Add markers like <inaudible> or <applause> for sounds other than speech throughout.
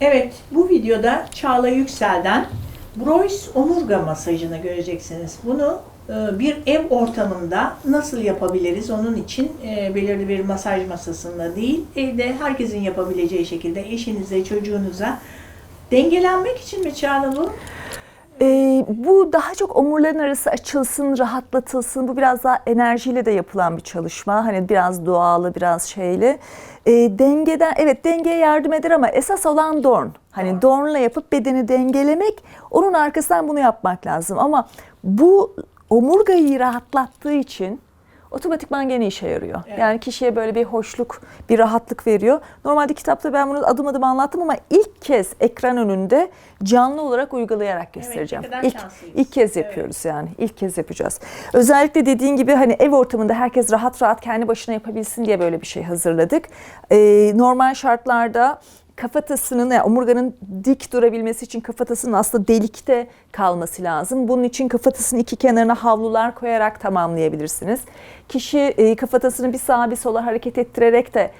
Evet, bu videoda Çağla Yüksel'den Broys omurga masajını göreceksiniz. Bunu e, bir ev ortamında nasıl yapabiliriz? Onun için e, belirli bir masaj masasında değil, evde herkesin yapabileceği şekilde eşinize, çocuğunuza dengelenmek için mi Çağla bu? Ee, bu daha çok omurların arası açılsın, rahatlatılsın. Bu biraz daha enerjiyle de yapılan bir çalışma. Hani biraz doğalı, biraz şeyli. Ee, dengeden, evet dengeye yardım eder ama esas olan dorn. Hani dornla yapıp bedeni dengelemek, onun arkasından bunu yapmak lazım. Ama bu omurgayı rahatlattığı için otomatikman gene işe yarıyor. Evet. Yani kişiye böyle bir hoşluk, bir rahatlık veriyor. Normalde kitapta ben bunu adım adım anlattım ama ilk kez ekran önünde canlı olarak uygulayarak göstereceğim. kadar ilk, ilk kez Evet. yapıyoruz yani. İlk kez yapacağız. Özellikle dediğin gibi hani ev ortamında herkes rahat rahat kendi başına yapabilsin diye böyle bir şey hazırladık. Ee, normal şartlarda kafatasının, yani omurganın dik durabilmesi için kafatasının aslında delikte kalması lazım. Bunun için kafatasının iki kenarına havlular koyarak tamamlayabilirsiniz. Kişi e, kafatasını bir sağa bir sola hareket ettirerek de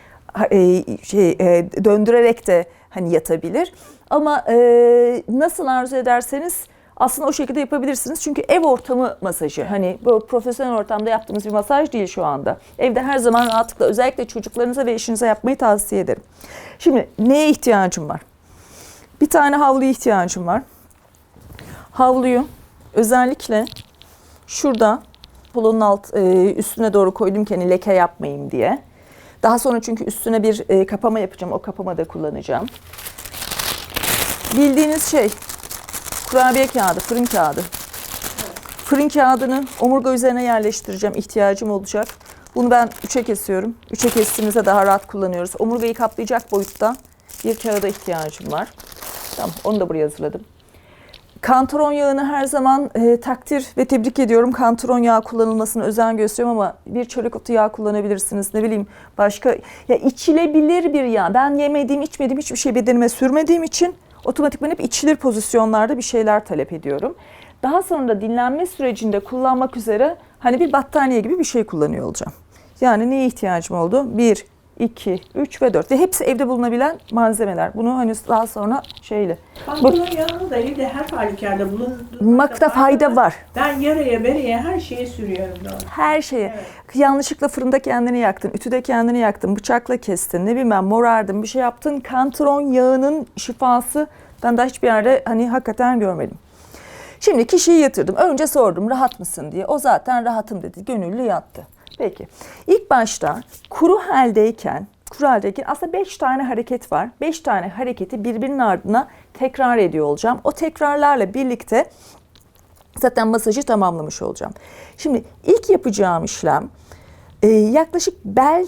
e, şey e, döndürerek de hani yatabilir. Ama e, nasıl arzu ederseniz aslında o şekilde yapabilirsiniz. Çünkü ev ortamı masajı. Hani bu profesyonel ortamda yaptığımız bir masaj değil şu anda. Evde her zaman rahatlıkla özellikle çocuklarınıza ve eşinize yapmayı tavsiye ederim. Şimdi neye ihtiyacım var? Bir tane havluya ihtiyacım var. Havluyu özellikle şurada kolonun alt e, üstüne doğru koydum ki hani leke yapmayayım diye. Daha sonra çünkü üstüne bir e, kapama yapacağım. O kapama da kullanacağım. Bildiğiniz şey kurabiye kağıdı, fırın kağıdı. Fırın kağıdını omurga üzerine yerleştireceğim. ihtiyacım olacak. Bunu ben üçe kesiyorum. Üçe kestiğimizde daha rahat kullanıyoruz. Omurgayı kaplayacak boyutta bir kağıda ihtiyacım var. Tamam onu da buraya hazırladım. Kantaron yağını her zaman e, takdir ve tebrik ediyorum. Kantaron yağı kullanılmasına özen gösteriyorum ama bir çörek otu yağı kullanabilirsiniz. Ne bileyim başka ya içilebilir bir yağ. Ben yemediğim, içmediğim hiçbir şey bedenime sürmediğim için otomatikman hep içilir pozisyonlarda bir şeyler talep ediyorum. Daha sonra da dinlenme sürecinde kullanmak üzere hani bir battaniye gibi bir şey kullanıyor olacağım. Yani neye ihtiyacım oldu? Bir, iki, üç ve dört. Ve hepsi evde bulunabilen malzemeler. Bunu hani daha sonra şeyle. Pantolon yağını da evde her halükarda bulundurmakta Makta fayda var. Ben yaraya bereye her şeye sürüyorum doğru. Her şeye. Evet. Yanlışlıkla fırında kendini yaktın, ütüde kendini yaktın, bıçakla kestin, ne bileyim ben morardın, bir şey yaptın. Kantron yağının şifası ben daha hiçbir yerde hani hakikaten görmedim. Şimdi kişiyi yatırdım. Önce sordum rahat mısın diye. O zaten rahatım dedi. Gönüllü yattı. Peki. İlk başta kuru haldeyken, kuru haldeyken aslında 5 tane hareket var. 5 tane hareketi birbirinin ardına tekrar ediyor olacağım. O tekrarlarla birlikte zaten masajı tamamlamış olacağım. Şimdi ilk yapacağım işlem e, yaklaşık bel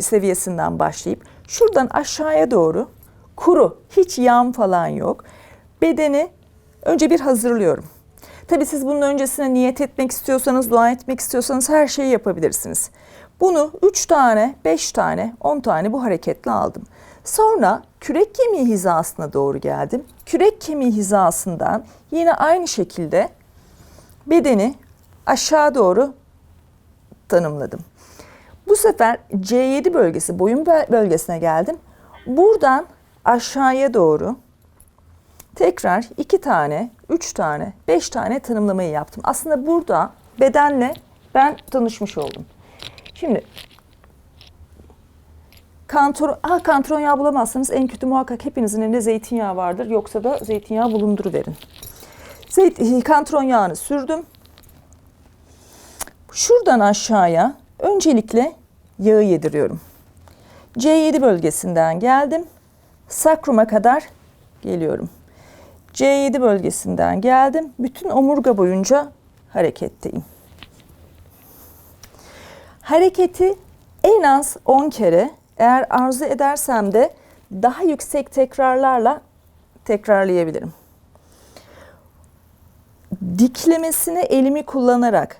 seviyesinden başlayıp şuradan aşağıya doğru kuru, hiç yağım falan yok. Bedeni önce bir hazırlıyorum. Tabii siz bunun öncesine niyet etmek istiyorsanız, dua etmek istiyorsanız her şeyi yapabilirsiniz. Bunu 3 tane, 5 tane, 10 tane bu hareketle aldım. Sonra kürek kemiği hizasına doğru geldim. Kürek kemiği hizasından yine aynı şekilde bedeni aşağı doğru tanımladım. Bu sefer C7 bölgesi, boyun bölgesine geldim. Buradan aşağıya doğru tekrar iki tane, üç tane, beş tane tanımlamayı yaptım. Aslında burada bedenle ben tanışmış oldum. Şimdi Kantor, ah, kantron yağı bulamazsanız en kötü muhakkak hepinizin elinde zeytinyağı vardır. Yoksa da zeytinyağı bulunduruverin. Zeyt, kantron yağını sürdüm. Şuradan aşağıya öncelikle yağı yediriyorum. C7 bölgesinden geldim. Sakruma kadar geliyorum. C7 bölgesinden geldim. Bütün omurga boyunca hareketteyim. Hareketi en az 10 kere eğer arzu edersem de daha yüksek tekrarlarla tekrarlayabilirim. Diklemesine elimi kullanarak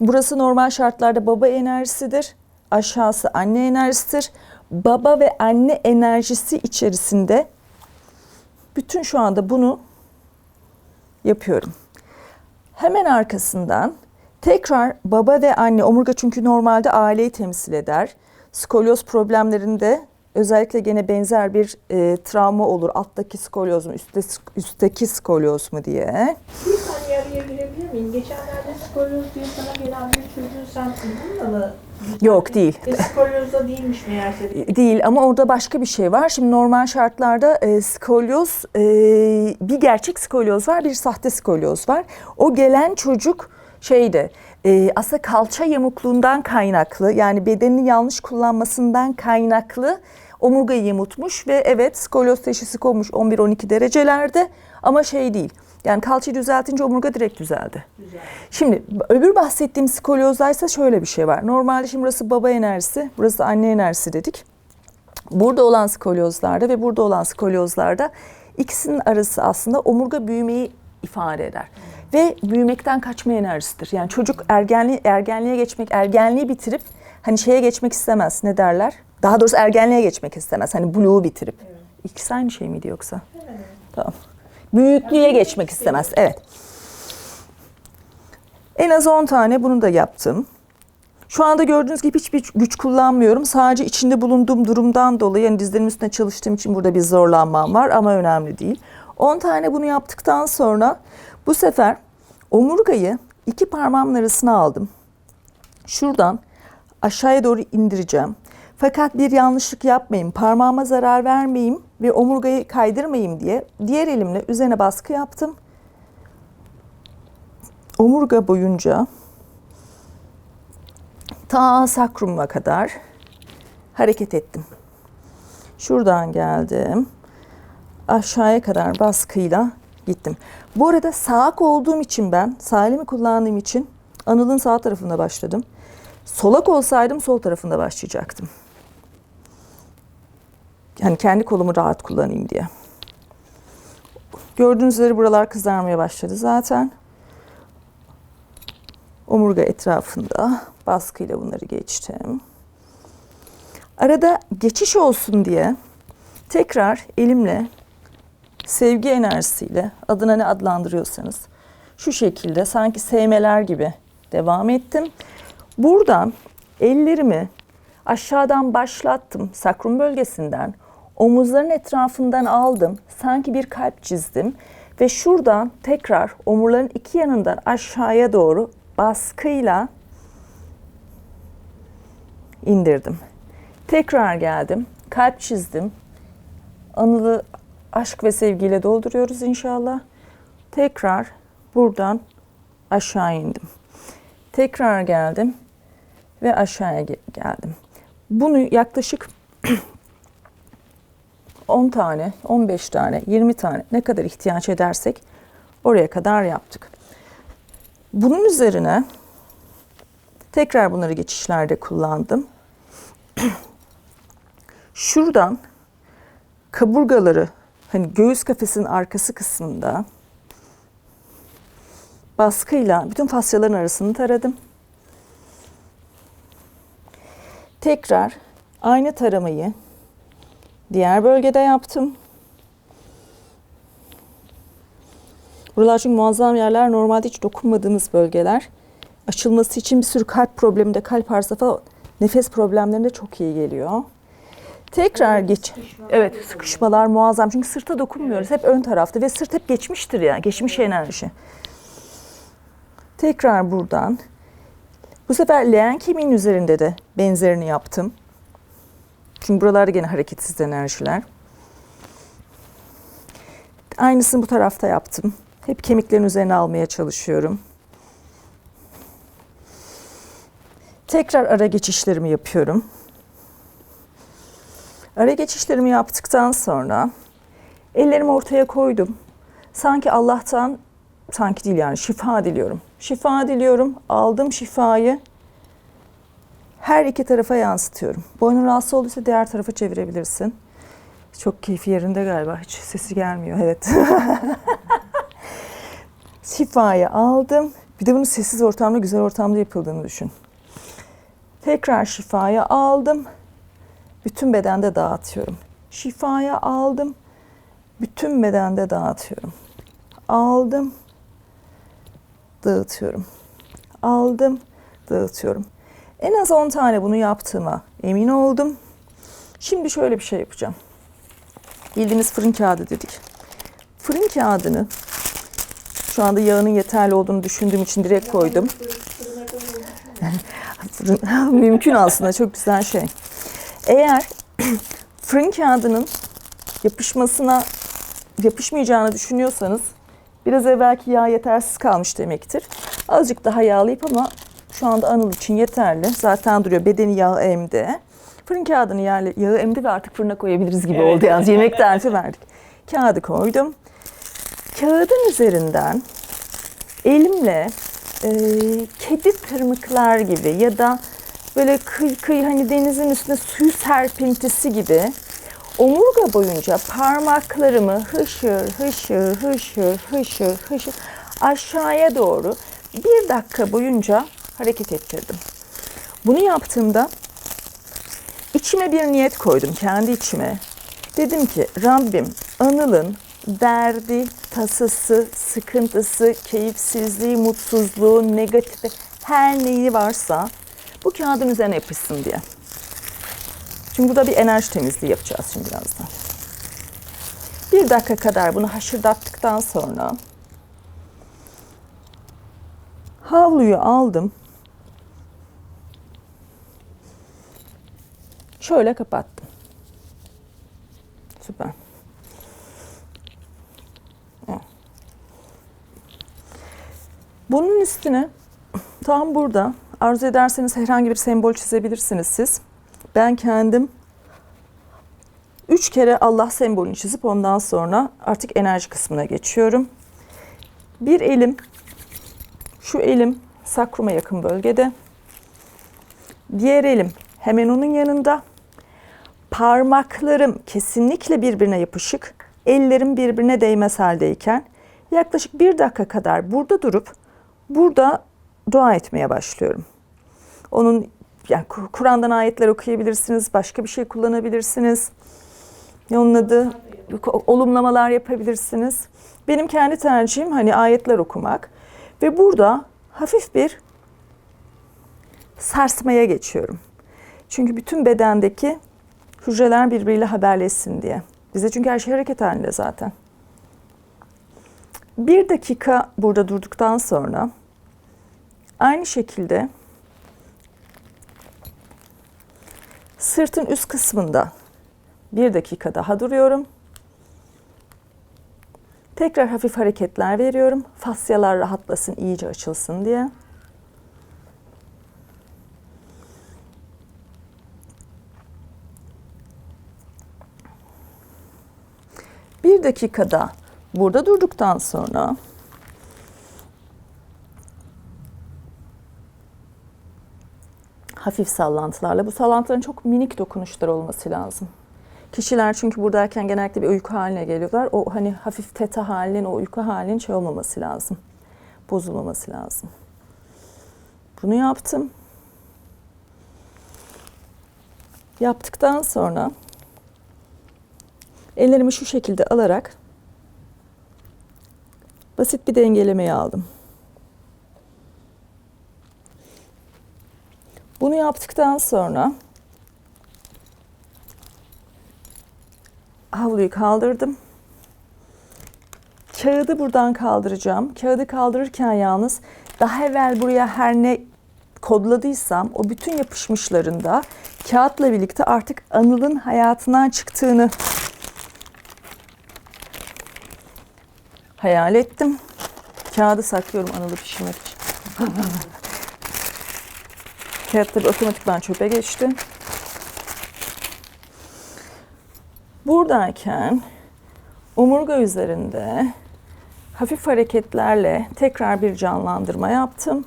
burası normal şartlarda baba enerjisidir. Aşağısı anne enerjisidir. Baba ve anne enerjisi içerisinde bütün şu anda bunu yapıyorum. Hemen arkasından tekrar baba ve anne omurga çünkü normalde aileyi temsil eder. Skolyoz problemlerinde özellikle gene benzer bir e, travma olur. Alttaki skolyoz mu, üstte, üstteki skolyoz mu diye. Bir saniye araya girebilir miyim? Geçenlerde skolyoz diye sana gelen bir çocuğun sen bununla mı? Yok, değil. E, skolyozda değilmiş meğerse. Değil ama orada başka bir şey var. Şimdi normal şartlarda e, skolyoz, e, bir gerçek skolyoz var, bir sahte skolyoz var. O gelen çocuk şeydi, e, aslında kalça yamukluğundan kaynaklı, yani bedenini yanlış kullanmasından kaynaklı omurgayı yamutmuş ve evet skolyoz teşhisi konmuş 11-12 derecelerde ama şey değil. Yani kalçayı düzeltince omurga direkt düzeldi. Güzel. Şimdi öbür bahsettiğim skolyozdaysa şöyle bir şey var. Normalde şimdi burası baba enerjisi, burası anne enerjisi dedik. Burada olan skolyozlarda ve burada olan skolyozlarda ikisinin arası aslında omurga büyümeyi ifade eder. Ve büyümekten kaçma enerjisidir. Yani çocuk ergenliğe, ergenliğe geçmek, ergenliği bitirip hani şeye geçmek istemez. Ne derler? Daha doğrusu ergenliğe geçmek istemez. Hani blue'u bitirip. İkisi aynı şey miydi yoksa? Hemen. Tamam. Büyüklüğe geçmek istemez. Evet. En az 10 tane bunu da yaptım. Şu anda gördüğünüz gibi hiçbir güç kullanmıyorum. Sadece içinde bulunduğum durumdan dolayı yani dizlerimin üstüne çalıştığım için burada bir zorlanmam var ama önemli değil. 10 tane bunu yaptıktan sonra bu sefer omurgayı iki parmağımın arasına aldım. Şuradan aşağıya doğru indireceğim. Fakat bir yanlışlık yapmayayım, parmağıma zarar vermeyeyim ve omurgayı kaydırmayayım diye diğer elimle üzerine baskı yaptım. Omurga boyunca ta sakrumuma kadar hareket ettim. Şuradan geldim. Aşağıya kadar baskıyla gittim. Bu arada sağak olduğum için ben, sağ elimi kullandığım için Anıl'ın sağ tarafında başladım. Solak olsaydım sol tarafında başlayacaktım. Yani kendi kolumu rahat kullanayım diye. Gördüğünüz üzere buralar kızarmaya başladı zaten. Omurga etrafında baskıyla bunları geçtim. Arada geçiş olsun diye tekrar elimle sevgi enerjisiyle adına ne adlandırıyorsanız şu şekilde sanki sevmeler gibi devam ettim. Buradan ellerimi aşağıdan başlattım sakrum bölgesinden omuzların etrafından aldım sanki bir kalp çizdim ve şuradan tekrar omurların iki yanından aşağıya doğru baskıyla indirdim. Tekrar geldim. Kalp çizdim. Anılı aşk ve sevgiyle dolduruyoruz inşallah. Tekrar buradan aşağı indim. Tekrar geldim ve aşağıya ge- geldim. Bunu yaklaşık <clears throat> 10 tane, 15 tane, 20 tane ne kadar ihtiyaç edersek oraya kadar yaptık. Bunun üzerine tekrar bunları geçişlerde kullandım. <clears throat> Şuradan kaburgaları hani göğüs kafesinin arkası kısmında baskıyla bütün fasyaların arasını taradım. Tekrar aynı taramayı diğer bölgede yaptım. Buralar çünkü muazzam yerler. Normalde hiç dokunmadığımız bölgeler. Açılması için bir sürü kalp probleminde, kalp arıza falan nefes problemlerinde çok iyi geliyor. Tekrar geç. Evet, sıkışmalar muazzam. Çünkü sırta dokunmuyoruz. Hep ön tarafta ve sırt hep geçmiştir ya. Geçmiş enerji. Tekrar buradan. Bu sefer leğen kemiğin üzerinde de benzerini yaptım. Çünkü buralarda gene hareketsiz enerjiler. Aynısını bu tarafta yaptım. Hep kemiklerin üzerine almaya çalışıyorum. Tekrar ara geçişlerimi yapıyorum. Ara geçişlerimi yaptıktan sonra ellerimi ortaya koydum. Sanki Allah'tan, sanki değil yani şifa diliyorum. Şifa diliyorum. Aldım şifayı. Her iki tarafa yansıtıyorum. Boynun rahatsız olduysa diğer tarafa çevirebilirsin. Çok keyfi yerinde galiba. Hiç sesi gelmiyor. Evet. <laughs> Şifayı aldım. Bir de bunun sessiz ortamda, güzel ortamda yapıldığını düşün. Tekrar şifayı aldım. Bütün bedende dağıtıyorum. Şifayı aldım. Bütün bedende dağıtıyorum. Aldım. Dağıtıyorum. Aldım. Dağıtıyorum. En az 10 tane bunu yaptığıma emin oldum. Şimdi şöyle bir şey yapacağım. Bildiğimiz fırın kağıdı dedik. Fırın kağıdını şu anda yağının yeterli olduğunu düşündüğüm için direkt koydum. <laughs> <laughs> Mümkün aslında çok güzel şey. Eğer <clears throat> fırın kağıdının yapışmasına yapışmayacağını düşünüyorsanız biraz evvelki yağ yetersiz kalmış demektir. Azıcık daha yağlayıp ama şu anda Anıl için yeterli. Zaten duruyor bedeni yağ emdi. Fırın kağıdını yağ, yağı emdi ve artık fırına koyabiliriz gibi Evet. oldu yalnız. Yemek tarifi verdik. Kağıdı koydum. Kağıdın üzerinden elimle e, kedi tırmıklar gibi ya da böyle kıy kıy hani denizin üstüne suyu serpintisi gibi omurga boyunca parmaklarımı hışır hışır hışır hışır hışır aşağıya doğru bir dakika boyunca hareket ettirdim. Bunu yaptığımda içime bir niyet koydum kendi içime. Dedim ki Rabbim Anıl'ın derdi, tasası, sıkıntısı, keyifsizliği, mutsuzluğu, negatifi her neyi varsa bu kağıdın üzerine yapışsın diye. Çünkü burada bir enerji temizliği yapacağız şimdi birazdan. Bir dakika kadar bunu haşırdattıktan sonra havluyu aldım. Şöyle kapattım. Süper. Bunun üstüne tam burada arzu ederseniz herhangi bir sembol çizebilirsiniz siz. Ben kendim üç kere Allah sembolünü çizip ondan sonra artık enerji kısmına geçiyorum. Bir elim, şu elim sakruma yakın bölgede. Diğer elim hemen onun yanında. Parmaklarım kesinlikle birbirine yapışık. Ellerim birbirine değmez haldeyken yaklaşık bir dakika kadar burada durup burada dua etmeye başlıyorum. Onun yani Kur- Kur'an'dan ayetler okuyabilirsiniz, başka bir şey kullanabilirsiniz. Ne onun adı? Olumlamalar yapabilirsiniz. Benim kendi tercihim hani ayetler okumak ve burada hafif bir sarsmaya geçiyorum. Çünkü bütün bedendeki hücreler birbiriyle haberleşsin diye. Bize çünkü her şey hareket halinde zaten. Bir dakika burada durduktan sonra aynı şekilde sırtın üst kısmında bir dakika daha duruyorum. Tekrar hafif hareketler veriyorum. Fasyalar rahatlasın, iyice açılsın diye. Dakikada burada durduktan sonra hafif sallantılarla bu sallantıların çok minik dokunuşlar olması lazım. Kişiler çünkü buradayken genellikle bir uyku haline geliyorlar. O hani hafif teta halinin, o uyku halinin şey olmaması lazım. Bozulmaması lazım. Bunu yaptım. Yaptıktan sonra ellerimi şu şekilde alarak basit bir dengelemeyi aldım. Bunu yaptıktan sonra havluyu kaldırdım. Kağıdı buradan kaldıracağım. Kağıdı kaldırırken yalnız daha evvel buraya her ne kodladıysam o bütün yapışmışlarında kağıtla birlikte artık Anıl'ın hayatından çıktığını hayal ettim. Kağıdı saklıyorum Anıl'ı pişirmek için. <laughs> Kağıt tabii otomatikman çöpe geçti. Buradayken omurga üzerinde hafif hareketlerle tekrar bir canlandırma yaptım.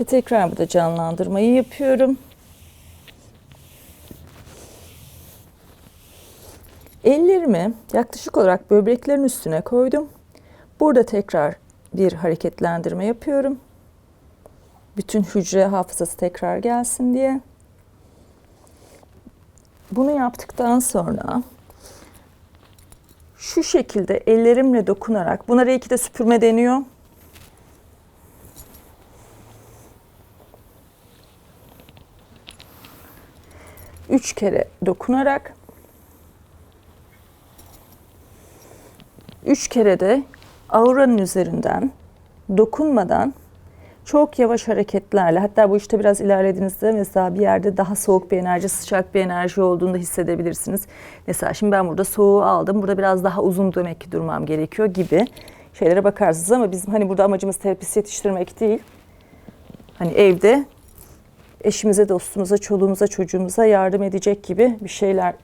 Ve tekrar burada canlandırmayı yapıyorum. Ellerimi yaklaşık olarak böbreklerin üstüne koydum. Burada tekrar bir hareketlendirme yapıyorum. Bütün hücre hafızası tekrar gelsin diye. Bunu yaptıktan sonra şu şekilde ellerimle dokunarak, buna reiki de süpürme deniyor. Üç kere dokunarak, üç kere de auranın üzerinden dokunmadan çok yavaş hareketlerle hatta bu işte biraz ilerlediğinizde mesela bir yerde daha soğuk bir enerji, sıcak bir enerji olduğunu da hissedebilirsiniz. Mesela şimdi ben burada soğuğu aldım. Burada biraz daha uzun demek ki durmam gerekiyor gibi şeylere bakarsınız ama bizim hani burada amacımız terapist yetiştirmek değil. Hani evde eşimize, dostumuza, çoluğumuza, çocuğumuza yardım edecek gibi bir şeyler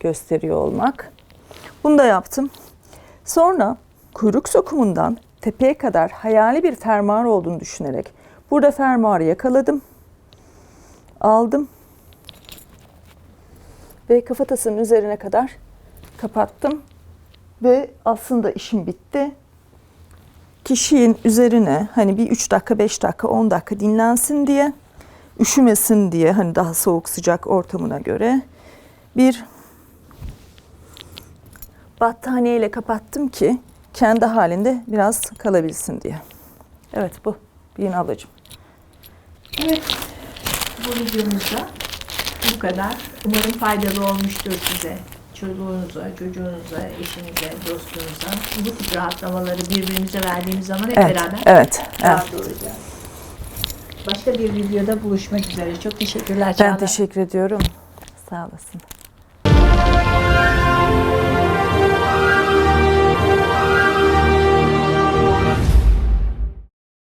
gösteriyor olmak. Bunu da yaptım. Sonra kuyruk sokumundan tepeye kadar hayali bir fermuar olduğunu düşünerek burada fermuarı yakaladım. Aldım. Ve kafatasının üzerine kadar kapattım. Ve aslında işim bitti. Kişinin üzerine hani bir 3 dakika, 5 dakika, 10 dakika dinlensin diye, üşümesin diye hani daha soğuk sıcak ortamına göre bir battaniyeyle kapattım ki kendi halinde biraz kalabilsin diye. Evet bu Bin ablacığım. Evet, bu videomuzda bu kadar. Umarım faydalı olmuştur size. Çoluğunuza, çocuğunuza, eşinize, dostunuza. Bu tip rahatlamaları birbirimize verdiğimiz zaman hep Evet, beraber evet, evet. rahat olacağız. Başka bir videoda buluşmak üzere. Çok teşekkürler Çağla. Ben teşekkür ediyorum. Sağ olasın.